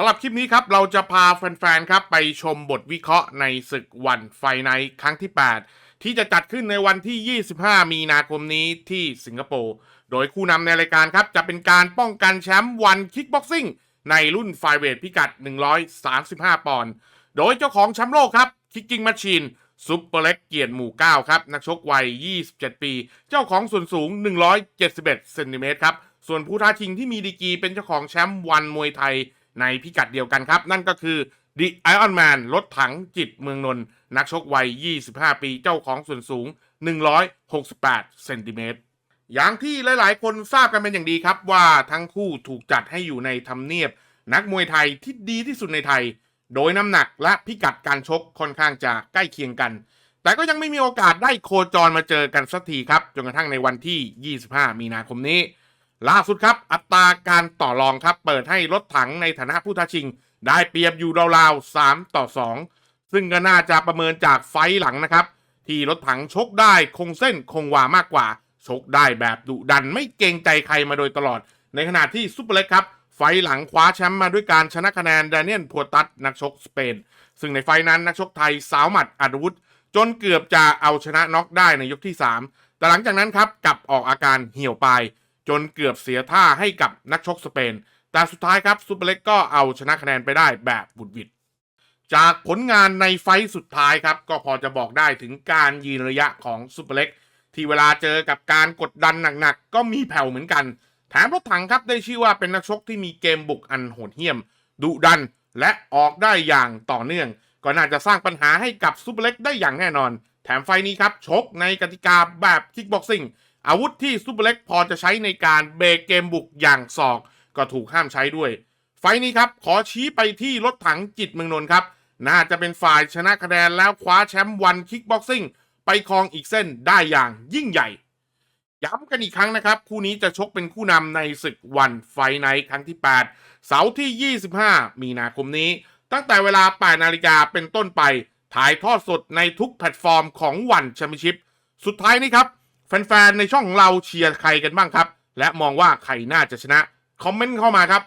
สำหรับคลิปนี้ครับ เราจะพาแฟนๆ ครับ ไปชมบทวิเคราะห์ในศึกวันไฟไนครั้งที่ 8 ที่จะจัดขึ้นในวันที่ 25 มีนาคมนี้ที่สิงคโปร์ โดยคู่นำในรายการครับ จะเป็นการป้องกันแชมป์วันคิกบ็อกซิ่งในรุ่นไฟเวทพิกัด 135 ปอนด์ โดยเจ้าของแชมป์โลกครับคิกกิ้งแมชชีนซุปเปอร์เล็กเกียรติหมู่ 9 ครับ นักชกวัย 27 ปี เจ้าของส่วนสูง 171 เซนติเมตรครับ ส่วนผู้ท้าชิงที่มีดีกีเป็นเจ้าของแชมป์วันมวยไทย ในพิกัดเดียวกันครับ นั่นก็คือดิไอออนแมนรถถังจิตเมืองนนท์นักชกวัย 25 ปีเจ้าของส่วนสูง 168 เซนติเมตรอย่างที่หลาย ๆ คนทราบกันเป็นอย่างดีครับว่าทั้งคู่ถูกจัดให้อยู่ในทำเนียบ นักมวยไทยที่ดีที่สุดในไทย โดยน้ำหนักและพิกัดการชกค่อนข้างจะใกล้เคียงกัน แต่ก็ยังไม่มีโอกาสได้โคจรมาเจอกันสักทีครับจนกระทั่งในวันที่ 25 มีนาคมนี้ ล่าสุดครับ อัตราการต่อรองครับ เปิดให้รถถังในฐานะผู้ท้าชิง ได้เปรียบอยู่ราวๆ3ต่อ 2 ซึ่งก็น่าจะประเมินจากไฟหลังนะครับ ที่รถถังชกได้คงเส้นคงวามากกว่า ชกได้แบบดุดันไม่เกรงใจใครมาโดยตลอด ในขณะที่ซุปเปอร์เล็กครับ ไฟหลังคว้าแชมป์มาด้วยการชนะคะแนนแดเนียลพัวตัสนักชกสเปน ซึ่งในไฟนั้นนักชกไทยสาวหมัดอัดวุธ จนเกือบจะเอาชนะน็อกได้ในยกที่ 3 แต่หลังจากนั้นครับกลับออกอาการเหี่ยวไป จนเกือบเสียท่าให้กับนักชกสเปน แต่สุดท้ายครับซุปเปอร์เล็กก็เอาชนะคะแนนไปได้แบบบุดวิดจากผลงานในไฟสุดท้ายครับ ก็พอจะบอกได้ถึงการยืนระยะของซุปเปอร์เล็กที่เวลาเจอกับการกดดันหนักๆ ก็มีแผ่วเหมือนกัน แถมรถถังครับได้ชื่อว่าเป็นนักชกที่มีเกมบุกอันโหดเหี้ยม ดุดัน และออกได้อย่างต่อเนื่อง ก็น่าจะสร้างปัญหาให้กับซุปเปอร์เล็กได้อย่างแน่นอน แถมไฟนี้ครับชกในกติกาแบบคิกบ็อกซิ่ง อาวุธที่ซุปเปอร์เล็กพอจะใช้ในการเบรกเกมบุกอย่างศอกก็ถูกห้ามใช้ด้วย ไฟนี้ครับ ขอชี้ไปที่รถถังจิตเมืองนนท์ครับ น่าจะเป็นฝ่ายชนะคะแนนแล้วคว้าแชมป์วันคิกบ็อกซิ่งไปครองอีกเส้นได้อย่างยิ่งใหญ่ ย้ำกันอีกครั้งนะครับ คู่นี้จะชกเป็นคู่นำในศึกวันไฟไนท์ครั้งที่ 8 เสาร์ที่ 25 มีนาคมนี้ ตั้งแต่เวลา 8 นาฬิกาเป็นต้นไป ถ่ายทอดสดในทุกแพลตฟอร์มของวันแชมเปี้ยนชิพสุดท้ายนี้ครับ แฟนๆในช่องเราเชียร์ใครกันบ้างครับ และมองว่าใครน่าจะชนะ คอมเมนต์เข้ามาครับ